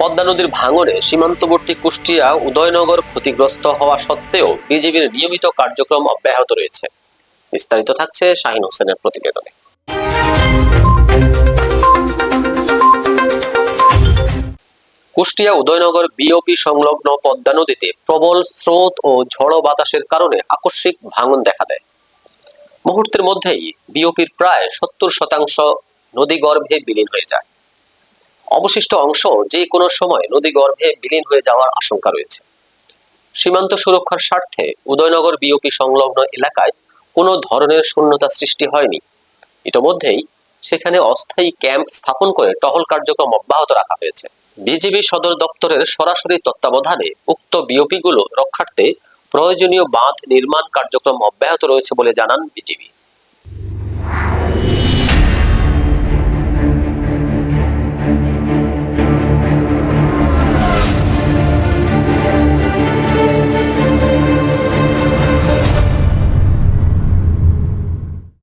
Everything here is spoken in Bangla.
পদ্মা নদীর ভাঙনে সীমান্তবর্তী কুষ্টিয়া উদয়নগর ক্ষতিগ্রস্ত হওয়া সত্ত্বেও বিজিবির নিয়মিত কার্যক্রম অব্যাহত রয়েছে। বিস্তারিত থাকছে শাহিন হোসেনের প্রতিবেদনে। কুষ্টিয়া উদয়নগর বিওপি সংলগ্ন পদ্মা নদীতে প্রবল স্রোত ও ঝড়ো বাতাসের কারণে আকস্মিক ভাঙন দেখা দেয়। মুহূর্তের মধ্যেই বিওপির প্রায় সত্তর শতাংশ নদীগর্ভে বিলীন হয়ে যায়। অবশিষ্ট অংশ যে কোনো সময় নদীগর্ভে বিলীন হয়ে যাওয়ার আশঙ্কা রয়েছে। সীমান্ত সুরক্ষার স্বার্থে উদয়নগর বিওপি সংলগ্ন এলাকায় কোনো ধরনের শূন্যতা সৃষ্টি হয়নি। ইতোমধ্যেই সেখানে অস্থায়ী ক্যাম্প স্থাপন করে টহল কার্যক্রম অব্যাহত রাখা হয়েছে। বিজিবি সদর দপ্তরের সরাসরি তত্ত্বাবধানে উক্ত বিওপিগুলো রক্ষার্থে প্রয়োজনীয় বাঁধ নির্মাণ কার্যক্রম অব্যাহত রয়েছে বলে জানান বিজিবি।